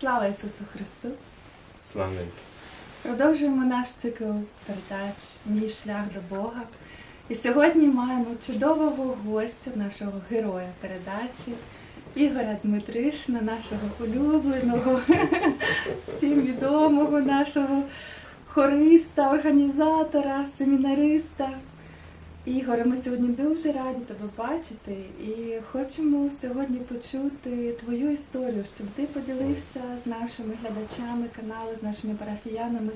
Слава Ісусу Христу! Славний. Продовжуємо наш цикл передач Мій шлях до Бога. І сьогодні маємо чудового гостя, нашого героя передачі Ігоря Дмитришина, нашого улюбленого, всім відомого нашого хориста, організатора, семінариста. Ігоре, ми сьогодні дуже раді тебе бачити і хочемо сьогодні почути твою історію, щоб ти поділився з нашими глядачами каналу, з нашими парафіянами.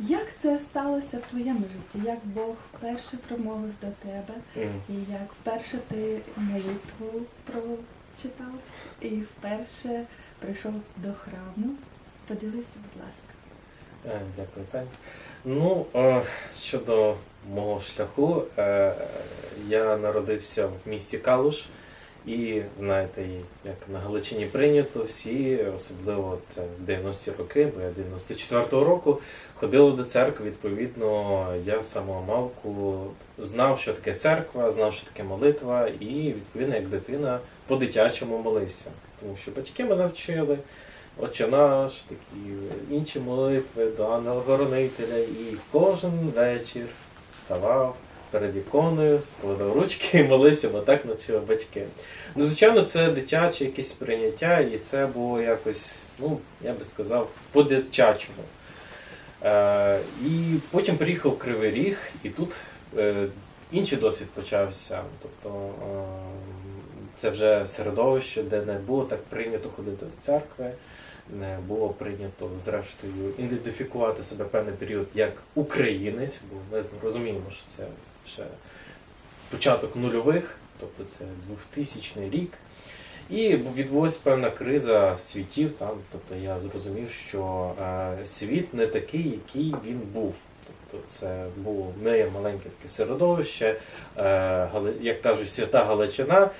Як це сталося в твоєму житті? Як Бог вперше промовив до тебе, і як вперше ти молитву прочитав, і вперше прийшов до храму? Поділися, будь ласка. Е, Дякую, Тань. Ну, е, щодо мого шляху, е, я народився в місті Калуш, і знаєте, як на Галичині прийнято, всі, особливо це в 90-ті роки, бо я 94-го року, ходили до церкви. Відповідно, я з самого малку знав, що таке церква, знав, що таке молитва, і відповідно, як дитина по-дитячому молився. Тому що батьки мене вчили. Отче наш, такі інші молитви до ангела-хоронителя, і кожен вечір вставав перед іконою, складав ручки і молився, бо так навчили батьки. Ну, звичайно, це дитяче якесь прийняття, і це було якось, ну, я би сказав, по-дитячому. Е, і потім приїхав Кривий Ріг, і тут е, інший досвід почався. Тобто е, це вже середовище, де не було так прийнято ходити до церкви було прийнято зрештою ідентифікувати себе певний період як українець, бо ми розуміємо, що це ще початок нульових, тобто це 2000 рік. І відбулася певна криза світів там. Тобто я зрозумів, що е, світ не такий, який він був. Тобто це було моє маленьке таке середовище, е, як кажуть, свята Галичина.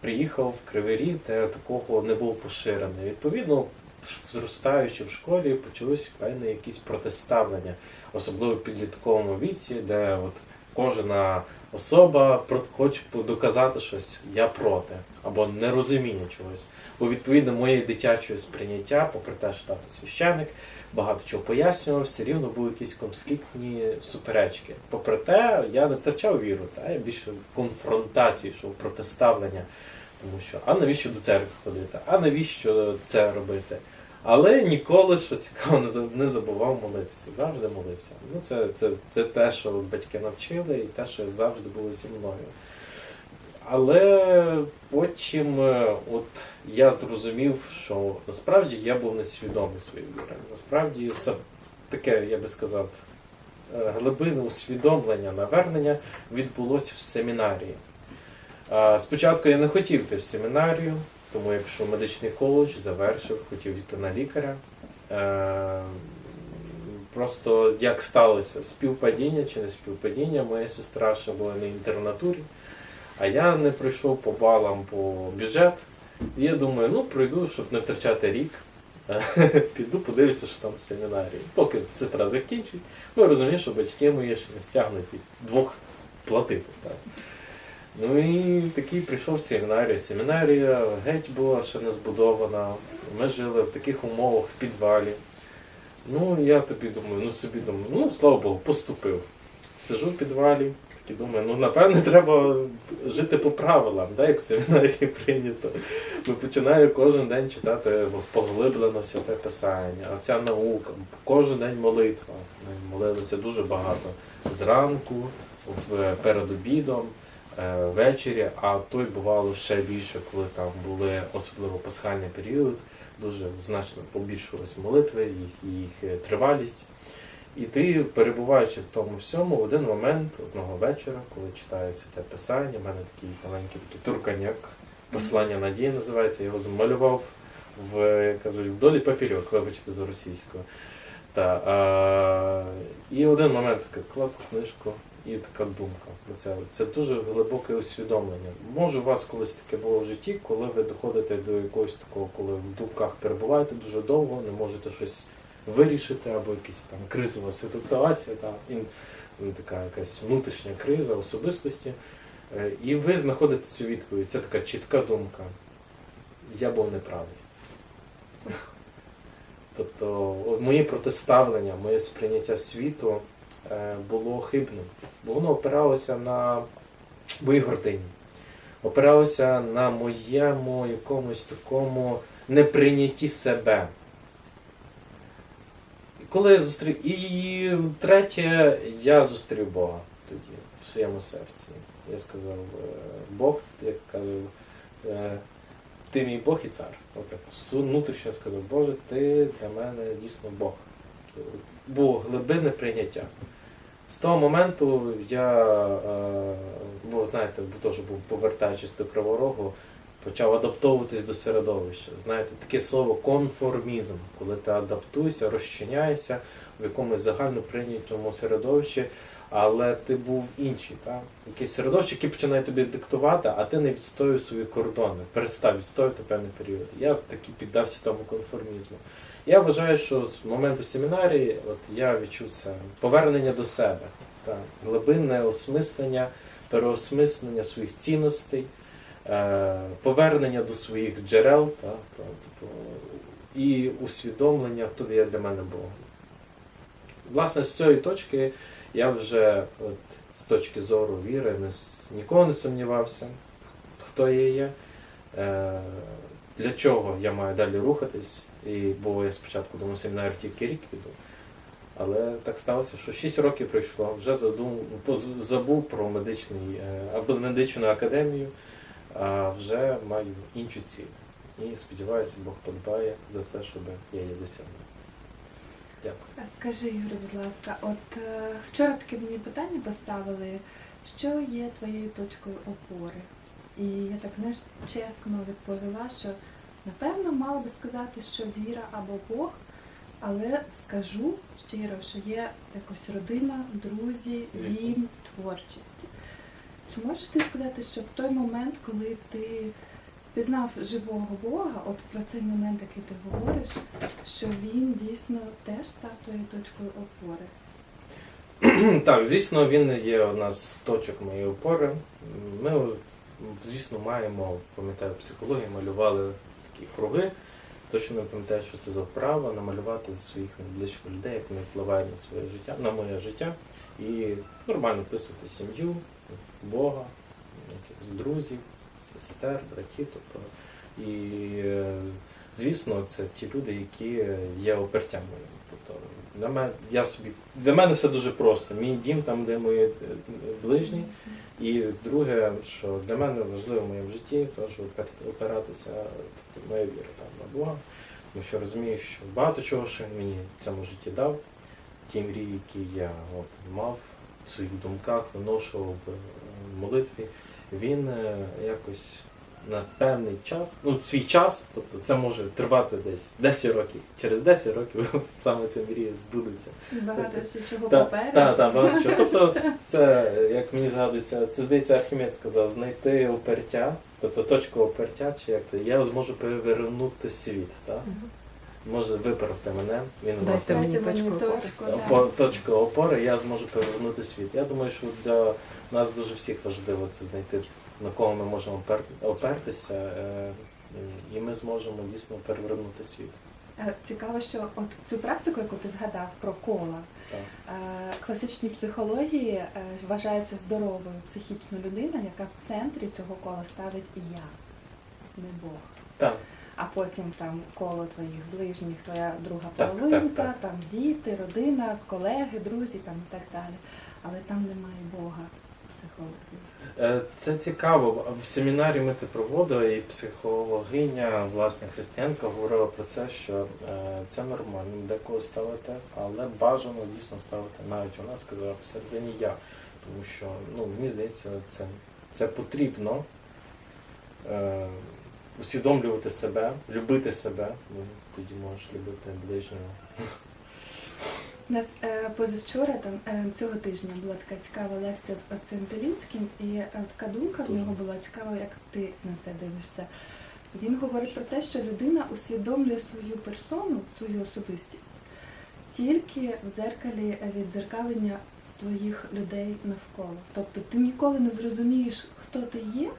Приїхав в Кривий Ріг, де такого не було поширено. Відповідно, зростаючи в школі, почалось певне якісь протиставлення, особливо в підлітковому віці, де от кожна особа хоче доказати щось, я проти, або нерозуміння чогось. Бо відповідно моє дитяче сприйняття, попри те, що тато священик, багато чого пояснював, все рівно були якісь конфліктні суперечки. Попри те, я не втрачав віру, та я більше конфронтації, йшов протиставлення. Тому що, а навіщо до церкви ходити? А навіщо це робити? Але ніколи, що цікаво, не забував молитися. Завжди молився. Ну, це, це, це те, що батьки навчили, і те, що завжди було зі мною. Але потім е, от я зрозумів, що насправді я був несвідомий своєї віри. Насправді таке, я би сказав, е, глибинне усвідомлення, навернення відбулося в семінарії. Спочатку я не хотів йти в семінарію, тому я пішов медичний коледж, завершив, хотів йти на лікаря. Е, Просто як сталося співпадіння чи не співпадіння, моя сестра ще була на інтернатурі, а я не пройшов по балам по бюджет. І я думаю, ну пройду, щоб не втрачати рік. Піду подивлюся, що там в семінарії. Поки сестра закінчить, ну я що батьки мої ще не стягнуть двох платити. Так. Ну і такий прийшов в семінарію. Семінарія геть була ще не збудована. Ми жили в таких умовах в підвалі. Ну, я тобі думаю, ну собі думаю, ну слава Богу, поступив. Сижу в підвалі, такий думаю, ну напевне треба жити по правилам, да, як в семінарії прийнято. Ми починаю кожен день читати поглиблено святе писання, а ця наука, кожен день молитва. Ми молилися дуже багато зранку, перед обідом ввечері, а той бувало ще більше, коли там були особливо пасхальний період, дуже значно побільшувалась молитви, їх, їх е, тривалість. І ти, перебуваючи в тому всьому, в один момент, одного вечора, коли читаю святе писання, в мене такий маленький такий турканяк, послання надії називається, я його змалював в, кажуть, вдолі папірьок, вибачте за російською. Та, а, і один момент таке клад книжку, і така думка. про Це, це дуже глибоке усвідомлення. Може, у вас колись таке було в житті, коли ви доходите до якогось такого, коли в думках перебуваєте дуже довго, не можете щось вирішити, або якась там кризова ситуація, та, і, така якась внутрішня криза особистості. Е, І ви знаходите цю відповідь. Це така чітка думка. я був неправий. Тобто моє протиставлення, моє сприйняття світу е, було хибним. Бо воно опиралося на моїй гордині, опиралося на моєму якомусь такому неприйнятті себе. І Коли я зустрів. І третє, я зустрів Бога тоді в своєму серці. Я сказав, е, Бог, як кажу, е, ти мій Бог і цар. Отак внутрішньо сказав, Боже, ти для мене дійсно Бог. Було глибинне прийняття. З того моменту я, е, бо знаєте, теж був повертаючись до Криворогу, почав адаптовуватись до середовища. Знаєте, таке слово конформізм, коли ти адаптуєшся, розчиняєшся в якомусь загально прийнятому середовищі, але ти був інший. Так? Якесь середовище, яке починає тобі диктувати, а ти не відстоюєш свої кордони, перестав відстоювати певний період. Я таки піддався тому конформізму. Я вважаю, що з моменту семінарії от я відчув це повернення до себе, так, глибинне осмислення, переосмислення своїх цінностей, е, повернення до своїх джерел та, та, типу, і усвідомлення, хто є для мене Богом. Власне, з цієї точки я вже от, з точки зору віри не, ніколи не сумнівався, хто я є, е, для чого я маю далі рухатись. І, бо я спочатку думав, семінар тільки рік піду. Але так сталося, що 6 років пройшло, вже задум, забув про медичний, е, або медичну академію, а вже маю іншу ціль. І сподіваюся, Бог подбає за це, щоб я її досягнув. Дякую. А Скажи, Ігор, будь ласка, от е, вчора таке мені питання поставили, що є твоєю точкою опори? І я так знаєш, чесно відповіла, що напевно мала би сказати, що віра або Бог, але скажу щиро, що є якось родина, друзі, дім, творчість. Чи можеш ти сказати, що в той момент, коли ти пізнав живого Бога, от про цей момент, який ти говориш, що він дійсно теж став твоєю точкою опори? Так, звісно, він є одна з точок моєї опори. Ми, звісно, маємо, пам'ятаю, в психології малювали такі круги. Точно пам'ятаю, що це за вправа, намалювати своїх найближчих людей, як вони впливають на своє життя, на моє життя. І нормально писувати сім'ю, Бога, друзів, сестер, братів. Тобто, і, е, звісно, це ті люди, які є опертям. Тобто, для мене, я собі, для мене все дуже просто. Мій дім там, де мої е, ближні. І друге, що для мене важливо в моєму житті, то що опиратися, тобто моя віра там на Бога. Тому що розумію, що багато чого, що він мені в цьому житті дав, ті мрії, які я от, мав в своїх думках, виношував в е, молитві, він е, якось на певний час, ну свій час, тобто це може тривати десь 10 років. Через 10 років саме ця мрія збудеться. І Багато ще чого Так, попереду. так, так, багато чого. Тобто, це, як мені згадується, це здається, Архімед сказав, знайти опертя, тобто точку опертя, чи як то, я зможу перевернути світ. Так? Може виправте мене, він Дайте власне мені точку опори. точку, опо- да. точка опори, я зможу перевернути світ. Я думаю, що для нас дуже всіх важливо це знайти, на кого ми можемо опер- опертися, е, і ми зможемо дійсно перевернути світ. Е, Цікаво, що от цю практику, яку ти згадав про кола, е, класичній психології вважається здоровою психічною людина, яка в центрі цього кола ставить і я, не Бог. Так. А потім там коло твоїх ближніх, твоя друга Так, половинка, так, так. там діти, родина, колеги, друзі там і так далі. Але там немає Бога психології. Е, Це цікаво. В семінарі ми це проводили, і психологиня, власне, християнка говорила про це, що е, це нормально декого ставити, але бажано дійсно ставити навіть вона сказала всередині я. Тому що ну, мені здається, це, це потрібно е, усвідомлювати себе, любити себе, бо тоді можеш любити ближнього. У нас е, позавчора, там е, цього тижня була така цікава лекція з отцем Зелінським, і е, така думка в нього була цікава, як ти на це дивишся. Він говорить про те, що людина усвідомлює свою персону, свою особистість тільки в дзеркалі віддзеркалення з твоїх людей навколо. Тобто ти ніколи не зрозумієш, хто ти є,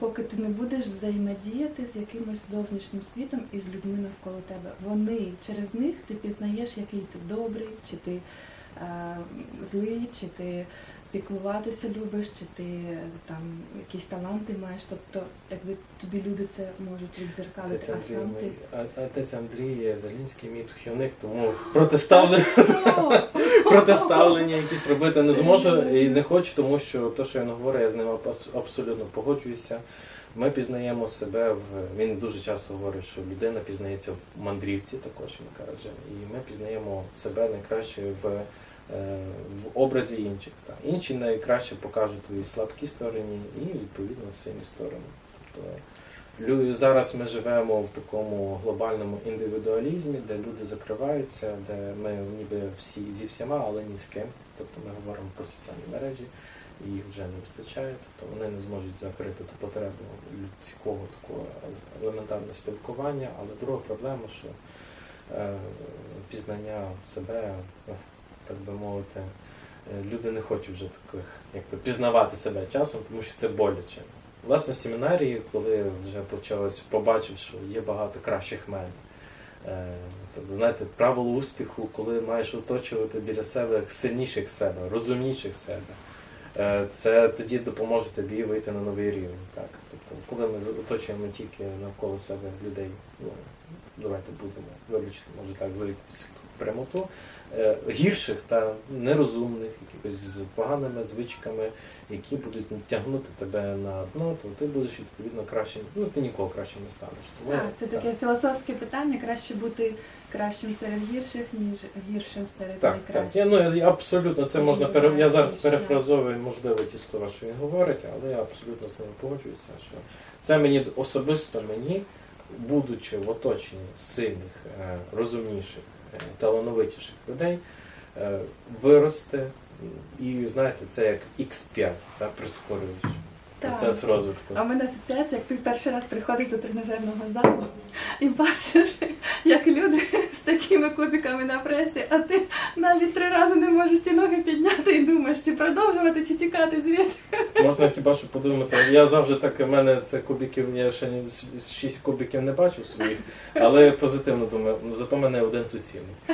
поки ти не будеш взаємодіяти з якимось зовнішнім світом і з людьми навколо тебе. Вони через них ти пізнаєш, який ти добрий, чи ти е, злий, чи ти піклуватися любиш, чи ти там якісь таланти маєш. Тобто, якби тобі люди це можуть відзеркалити, Отець а сам ти. отець Андрій Залінський, мій духівник, тому протиставлення, протиставлення якісь робити не зможу і не хочу, тому що те, що він говорить, я з ним абсолютно погоджуюся. Ми пізнаємо себе в він дуже часто говорить, що людина пізнається в мандрівці, також він каже, і ми пізнаємо себе найкраще в, в образі інших. Та. Інші найкраще покажуть твої слабкі сторони і відповідно сильні сторони. Тобто Зараз ми живемо в такому глобальному індивідуалізмі, де люди закриваються, де ми ніби всі зі всіма, але ні з ким. Тобто ми говоримо про соціальні мережі, їх вже не вистачає, тобто вони не зможуть закрити ту потребу людського такого елементарного спілкування. Але друга проблема, що е, пізнання себе, е, так би мовити, е, люди не хочуть вже таких, як то пізнавати себе часом, тому що це боляче. Власне, в семінарії, коли вже почалось, побачив, що є багато кращих мене. Тобто, знаєте, правило успіху, коли маєш оточувати біля себе сильніших себе, розумніших себе. Е, Це тоді допоможе тобі вийти на новий рівень. Так? Тобто, коли ми оточуємо тільки навколо себе людей, ну, давайте будемо вибачте, може так, за якусь прямоту, гірших та нерозумних, якихось з поганими звичками, які будуть тягнути тебе на дно, то ти будеш відповідно кращим. Ну ти ніколи кращим не станеш. Тому Так, це таке філософське питання. Краще бути кращим серед гірших, ніж гіршим серед Так, так. найкращих. Я, ну, я, абсолютно це можна пере... Я зараз перефразовую, можливо, ті слова, що він говорить, але я абсолютно з ним погоджуюся, що це мені особисто мені, будучи в оточенні сильних, е, розумніших, е, талановитіших людей, виросте. вирости. І знаєте, це як X5, так, прискорюєш Так. процес розвитку. А в мене асоціація, як ти перший раз приходиш до тренажерного залу і бачиш, як люди з такими кубиками на пресі, а ти навіть три рази не можеш ті ноги підняти і думаєш, чи продовжувати, чи тікати звідси. Можна хіба що подумати. Я завжди так, у мене це кубиків, я ще шість кубиків не бачив своїх, але позитивно думаю, ну, зато мене один суцільний.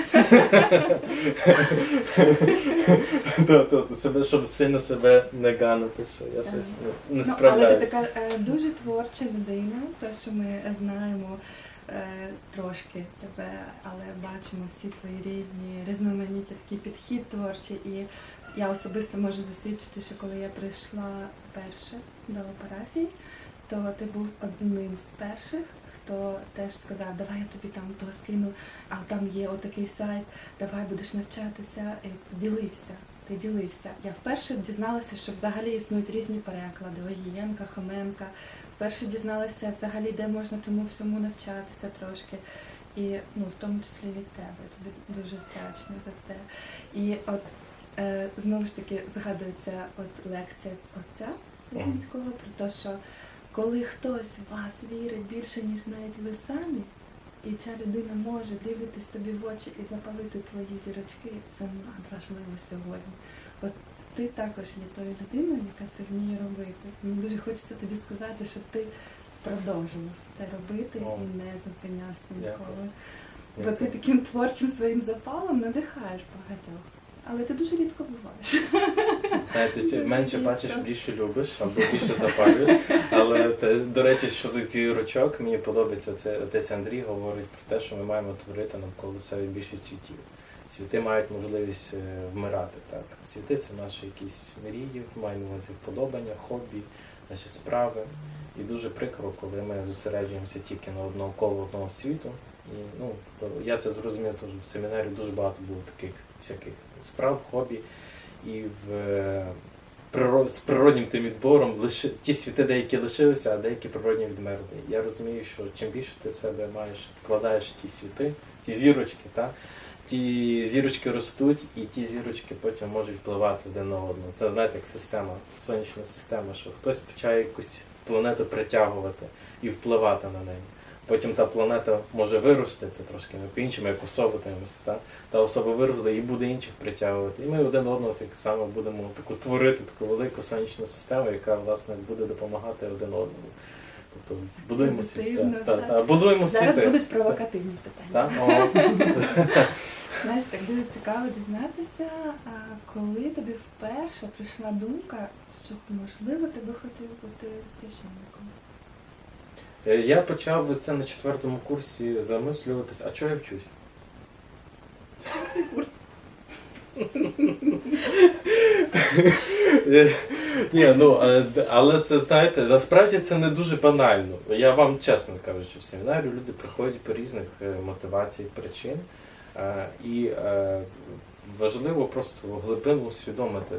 Себе, щоб сильно себе не ганити, що я щось не, не Ну, але ти така е, дуже творча людина, то що ми знаємо трошки тебе, але бачимо всі твої різні різноманіття, такий підхід творчий. І я особисто можу засвідчити, що коли я прийшла перше до парафії, то ти був одним з перших. Хто теж сказав, давай я тобі там то скину, а там є отакий сайт, давай будеш навчатися. Ділився, ти ділився. Я вперше дізналася, що взагалі існують різні переклади Огієнка, Хоменка. Вперше дізналася взагалі, де можна тому всьому навчатися трошки. І ну, в тому числі від тебе. Тобі дуже вдячна за це. І от е, знову ж таки згадується от лекція отця Зеленського про те, що коли хтось в вас вірить більше, ніж навіть ви самі, і ця людина може дивитись тобі в очі і запалити твої зірочки, це надважливо сьогодні. От ти також є тою людиною, яка це вміє робити. Мені дуже хочеться тобі сказати, щоб ти продовжував це робити і не зупинявся ніколи. Бо ти таким творчим своїм запалом надихаєш багатьох. Але ти дуже рідко буваєш. Знаєте, чи менше бачиш, більше любиш або більше запалюєш. Але те, до речі, щодо цих ручок, мені подобається це отець Андрій говорить про те, що ми маємо творити навколо себе більше світів. Світи мають можливість е, вмирати. Так, світи це наші якісь мрії, маємо на увазі вподобання, хобі, наші справи. І дуже прикро, коли ми зосереджуємося тільки на одного коло одного світу. І ну, я це зрозумів теж в семінарі дуже багато було таких всяких справ, хобі. І в, е, з природнім тим відбором лише ті світи деякі лишилися, а деякі природні відмерли. Я розумію, що чим більше ти себе маєш, вкладаєш ті світи, ті зірочки, та, ті зірочки ростуть, і ті зірочки потім можуть впливати один на одного. Це знаєте, як система, сонячна система, що хтось почає якусь планету притягувати і впливати на неї. Потім та планета може вирости, це трошки ми по-іншому, як особа. Та? та особа виросте і буде інших притягувати. І ми один одного так само будемо таку творити таку велику сонячну систему, яка власне буде допомагати один одному. Тобто будуємо світ. Та, та, та, будуємо Зараз світи. будуть провокативні питання. Та? Знаєш, так дуже цікаво дізнатися, а коли тобі вперше прийшла думка, що можливо ти би хотів бути священником. Е, Я почав це на четвертому курсі замислюватись, а чого я вчусь? Е, Ні, ну е, але це знаєте, насправді це не дуже банально. Я вам чесно кажу, що в семінарі люди приходять по різних мотивацій, причин. І важливо просто глибину усвідомити,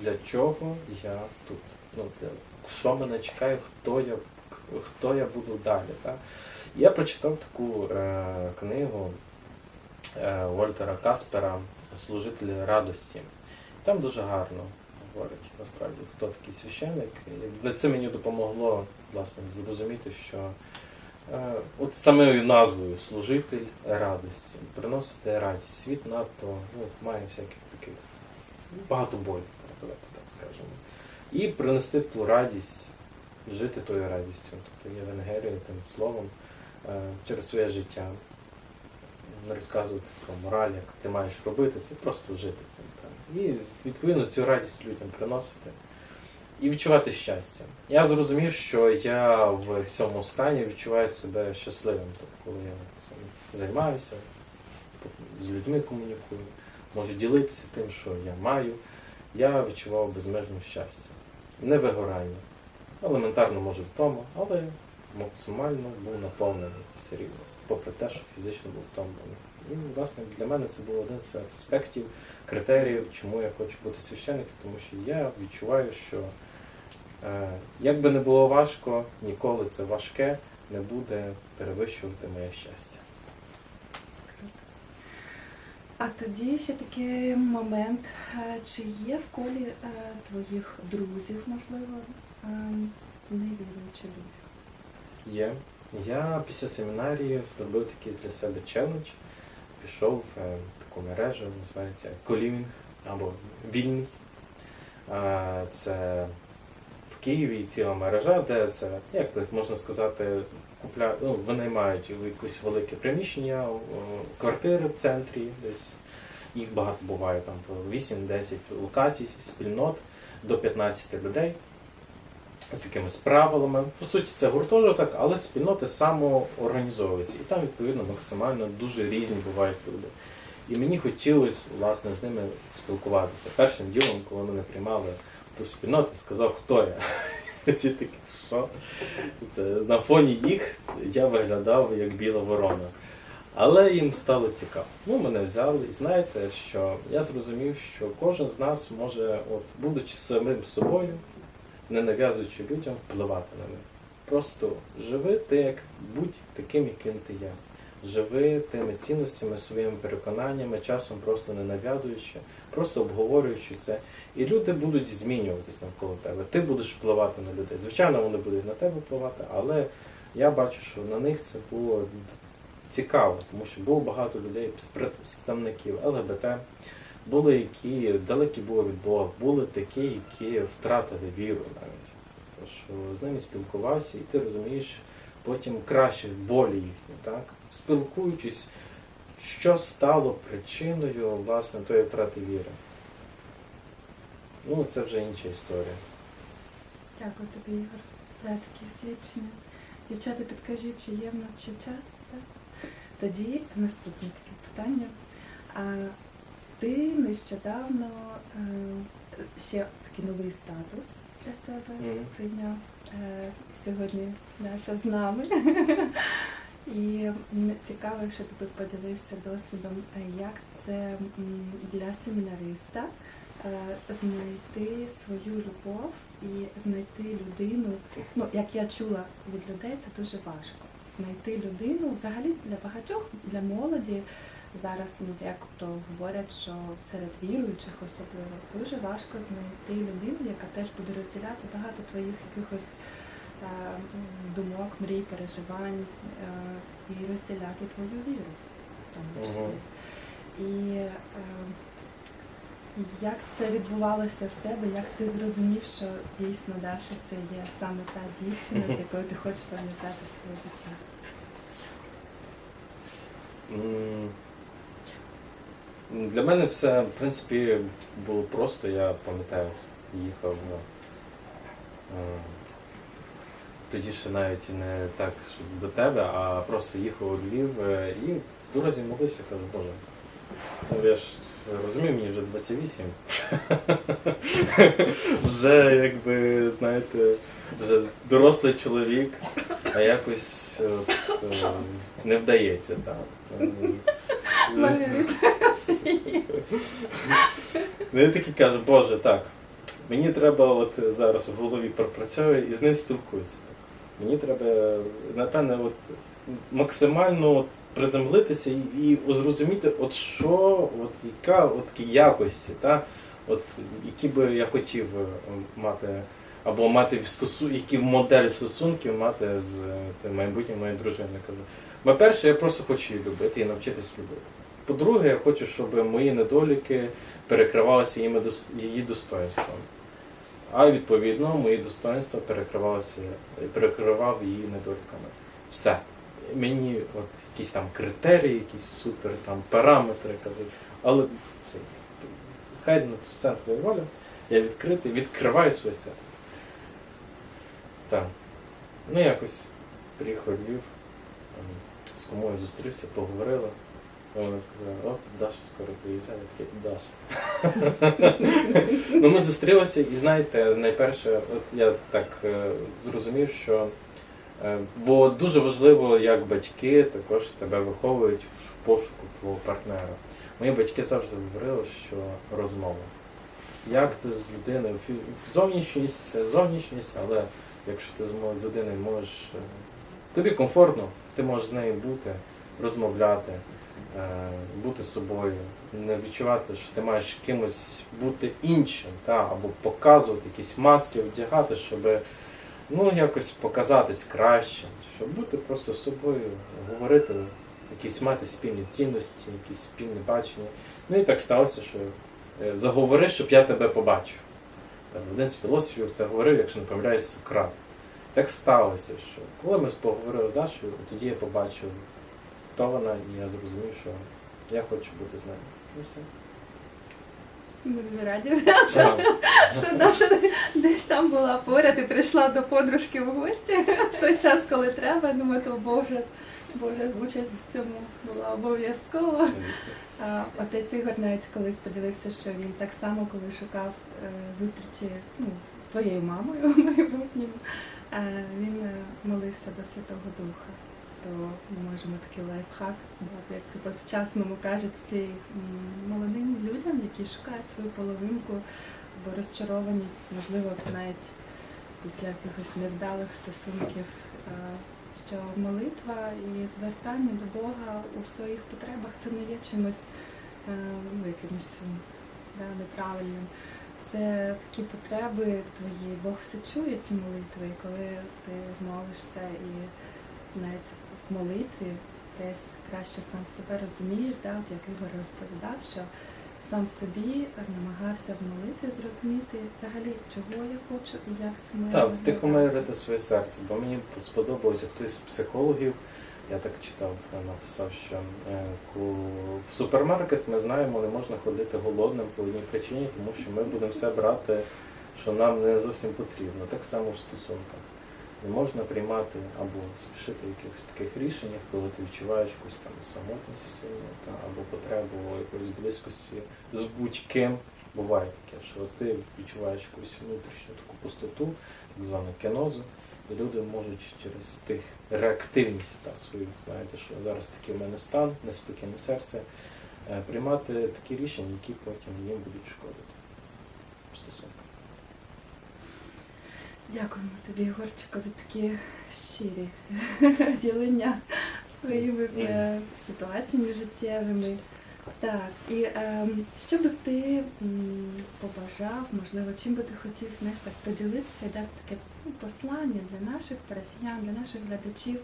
для чого я тут. Ну, для, що мене чекає, хто я, хто я буду далі. Так? Я прочитав таку е, книгу е, Вольтера Каспера Служителі радості. Там дуже гарно говорить насправді, хто такий священник. І це мені допомогло власне зрозуміти, що е, от самою назвою служитель радості, приносити радість. Світ надто ну, має всяких таких багато болю, так скажемо. І принести ту радість, жити тою радістю, тобто Євангелією, тим словом е, через своє життя. Не розказувати про мораль, як ти маєш робити, це просто жити цим. І відповідно цю радість людям приносити і відчувати щастя. Я зрозумів, що я в цьому стані відчуваю себе щасливим, тобто, коли я цим займаюся, з людьми комунікую, можу ділитися тим, що я маю. Я відчував безмежне щастя, не вигорання. Елементарно може вдома, але максимально був наповнений все рівно, попри те, що фізично був втомлений. І, власне, для мене це був один з аспектів, критеріїв, чому я хочу бути священником, тому що я відчуваю, що е, як би не було важко, ніколи це важке не буде перевищувати моє щастя. А тоді ще такий момент. е, Чи є в колі е, твоїх друзів, можливо, е, невіруючі люди? Є. Я після семінарії зробив такий для себе челендж. Пішов в е, таку мережу, називається Колівінг або Вільний. Це в Києві ціла мережа, де це, як можна сказати, купля... ну, винаймають якесь велике приміщення, квартири в центрі, десь їх багато буває там по 8-10 локацій, спільнот до 15 людей з якимись правилами. По суті, це гуртожиток, але спільноти самоорганізовуються. І там, відповідно, максимально дуже різні бувають люди. І мені хотілося власне з ними спілкуватися. Першим ділом, коли мене приймали ту спільноту, сказав, хто я. Всі такі, що? Це на фоні їх я виглядав як біла ворона. Але їм стало цікаво. Ну, мене взяли, і знаєте, що я зрозумів, що кожен з нас може, от, будучи самим собою, не нав'язуючи людям впливати на них. Просто живи ти як будь таким, яким ти є. Живи тими цінностями, своїми переконаннями, часом просто не нав'язуючи, просто обговорюючи це. І люди будуть змінюватись навколо тебе. Ти будеш впливати на людей. Звичайно, вони будуть на тебе впливати, але я бачу, що на них це було цікаво, тому що було багато людей, представників ЛГБТ, були, які далекі були від Бога, були такі, які втратили віру навіть. Тобто, що з ними спілкувався, і ти розумієш потім краще болі їхні, так? Спілкуючись, що стало причиною власне тої втрати віри. Ну, це вже інша історія. Дякую тобі, Ігор, за такі свідчення. Дівчата, підкажіть, чи є в нас ще час? Так? Тоді наступне таке питання. А ти нещодавно е, ще такий новий статус для себе Мгм. прийняв. Е, сьогодні Даша з нами. І цікаво, якщо ти поділився досвідом, е, як це для семінариста е, знайти свою любов і знайти людину. Ну, як я чула від людей, це дуже важко. Знайти людину взагалі для багатьох, для молоді. Зараз ну як то говорять, що серед віруючих особливо дуже важко знайти людину, яка теж буде розділяти багато твоїх якихось думок, мрій, переживань е, і розділяти твою віру в тому числі. І е, як це відбувалося в тебе? Як ти зрозумів, що дійсно Даша це є саме та дівчина, з якою ти хочеш пам'ятати своє життя? Для мене все, в принципі, було просто. Я пам'ятаю, їхав. Е, Тоді ще навіть не так, що до тебе, а просто їхав у Львів е, і в дорозі молився, кажу, Боже. Ну я ж розумію, мені вже 28. вже якби, знаєте, вже дорослий чоловік, а якось от, е, не вдається так. Маргарита, Ну, я такий кажу, Боже, так. Мені треба от зараз в голові пропрацьовую і з ним спілкуюся. Мені треба, напевне, от максимально от приземлитися і, зрозуміти, от що, от яка от якості, та, от, які би я хотів е, мати, або мати стосу, які модель стосунків мати з е, тим майбутнім моєю дружиною. Кажу. Бо перше, я просто хочу її любити і навчитись любити. По-друге, я хочу, щоб мої недоліки перекривалися її достоинством. А відповідно, мої достоинства перекривалися, перекривав її недоліками. Все. Мені от якісь там критерії, якісь супер там параметри кажуть. Але це хай на все твоя воля. Я відкритий, відкриваю своє серце. Так. Ну якось приїхав Львів, там з кумою зустрівся, поговорили. Вона сказала, от Даша скоро приїжджає, я такий Даша. Ну, ми зустрілися, і знаєте, найперше, от я так е, зрозумів, що е, бо дуже важливо, як батьки також тебе виховують в пошуку твого партнера. Мої батьки завжди говорили, що розмова. Як ти з людиною, зовнішність це зовнішність, але якщо ти з людиною можеш, е, тобі комфортно, ти можеш з нею бути, розмовляти, е, бути собою, не відчувати, що ти маєш кимось бути іншим, та, або показувати якісь маски, вдягати, щоб ну, якось показатись кращим, щоб бути просто собою, говорити, якісь мати спільні цінності, якісь спільне бачення. Ну і так сталося, що е, заговори, щоб я тебе побачив. Там один з філософів це говорив, якщо не помиляюсь, Сократ. Так сталося, що коли ми поговорили з Дашою, тоді я побачив, хто вона, і я зрозумів, що я хочу бути з нею. І все. Ми дуже раді, що, що Даша десь там була поряд і прийшла до подружки в гості в той час, коли треба. Думаю, то Боже, Боже, участь в цьому була обов'язкова. Отець Ігор навіть колись поділився, що він так само, коли шукав е, зустрічі ну, з твоєю мамою майбутнім, е, він е, молився до Святого Духа. То ми можемо такий лайфхак дати, як це по-сучасному кажуть, ці молодим людям, які шукають свою половинку або розчаровані, можливо, навіть після якихось невдалих стосунків. що молитва і звертання до Бога у своїх потребах це не є чимось ну, якимось да, неправильним. Це такі потреби твої, Бог все чує ці молитви, коли ти молишся і навіть молитві десь краще сам себе розумієш, да, от як Ігор розповідав, що сам собі намагався в молитві зрозуміти взагалі, чого я хочу і як це має Так, втихомирити своє серце, бо мені сподобалося хтось з психологів. Я так читав, е, написав, що е, в супермаркет ми знаємо, не можна ходити голодним по одній причині, тому що ми будемо все брати, що нам не зовсім потрібно. Так само в стосунках. Не можна приймати або спішити в якихось таких рішеннях, коли ти відчуваєш якусь там самотність сильну, та, або потребу якоїсь близькості з будь-ким. Буває таке, що ти відчуваєш якусь внутрішню таку пустоту, так звану кенозу, і люди можуть через тих реактивність та, свою, знаєте, що зараз такий в мене стан, неспокійне серце, е, приймати такі рішення, які потім їм будуть шкодити в стосунках. Дякуємо тобі, Ігорчику, за такі щирі ділення своїми е, ситуаціями життєвими. Так, і ем, що би ти м, побажав, можливо, чим би ти хотів знаєш, так, поділитися дати таке ну, послання для наших парафіян, для наших глядачів,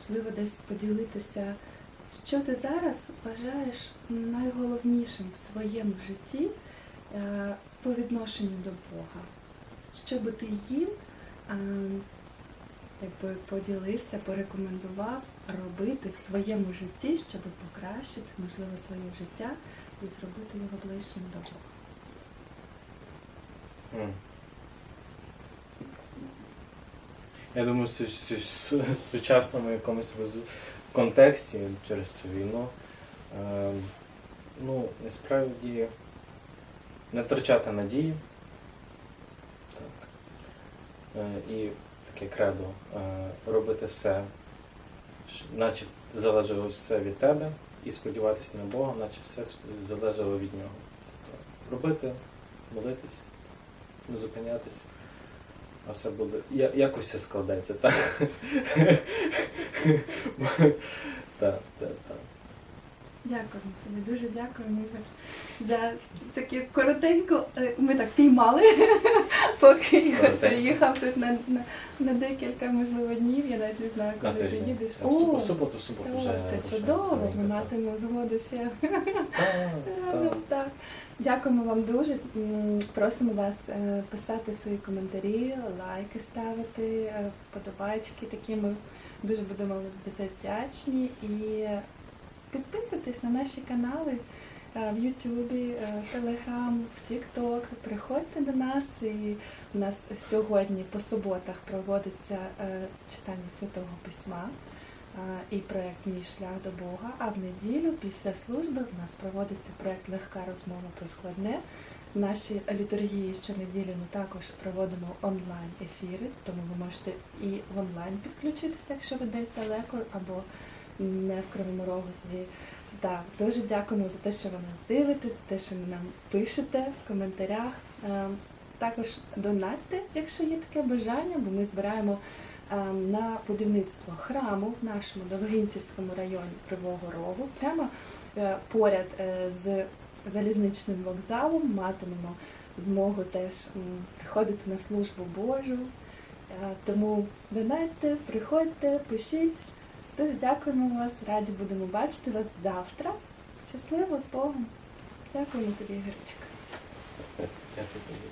можливо, десь поділитися, що ти зараз вважаєш найголовнішим в своєму житті е, по відношенню до Бога? Що би ти їм ем, якби поділився, порекомендував робити в своєму житті, щоб покращити, можливо, своє життя і зробити його ближчим до Бога. Я думаю, су- в сучасному якомусь контексті через цю війну, е, ну, насправді не втрачати надії. Е, і таке кредо е, робити все, наче залежало все від тебе, і сподіватися на Бога, наче все залежало від нього. Тобто робити, молитись, не зупинятись. А все буде. Я, якось все складеться, так? Так, так, так. Дякуємо тобі, дуже дякуємо Ігор, за таку коротеньку. е, Ми так піймали, поки Ігор приїхав тут на, на, на декілька, можливо, днів. Я навіть не знаю, коли ти їдеш. Так, в суботу, в суботу вже. це чудово, ми матимемо згоду ще. Так, Ну. Дякуємо вам дуже. Просимо вас е, писати свої коментарі, лайки ставити, е, вподобайки такі. Ми дуже будемо за це вдячні. І підписуйтесь на наші канали е, в Ютубі, е, в Телеграм, в Тікток. Приходьте до нас. І у нас сьогодні по суботах проводиться е, читання Святого Письма і проєкт Мій шлях до Бога. А в неділю після служби в нас проводиться проєкт Легка розмова про складне. В нашій літургії щонеділі ми також проводимо онлайн ефіри, тому ви можете і в онлайн підключитися, якщо ви десь далеко або не в Кривому Розі. Так, дуже дякуємо за те, що ви нас дивитесь, за те, що ви нам пишете в коментарях. Е, Також донатьте, якщо є таке бажання, бо ми збираємо ем, на будівництво храму в нашому Довгинцівському районі Кривого Рогу, прямо е, поряд е, з залізничним вокзалом матимемо змогу теж приходити на службу Божу. Е, Тому донайте, приходьте, пишіть. Дуже дякуємо вас, раді будемо бачити вас завтра. Щасливо з Богом. Дякуємо тобі, Ігорчик. Дякую тобі.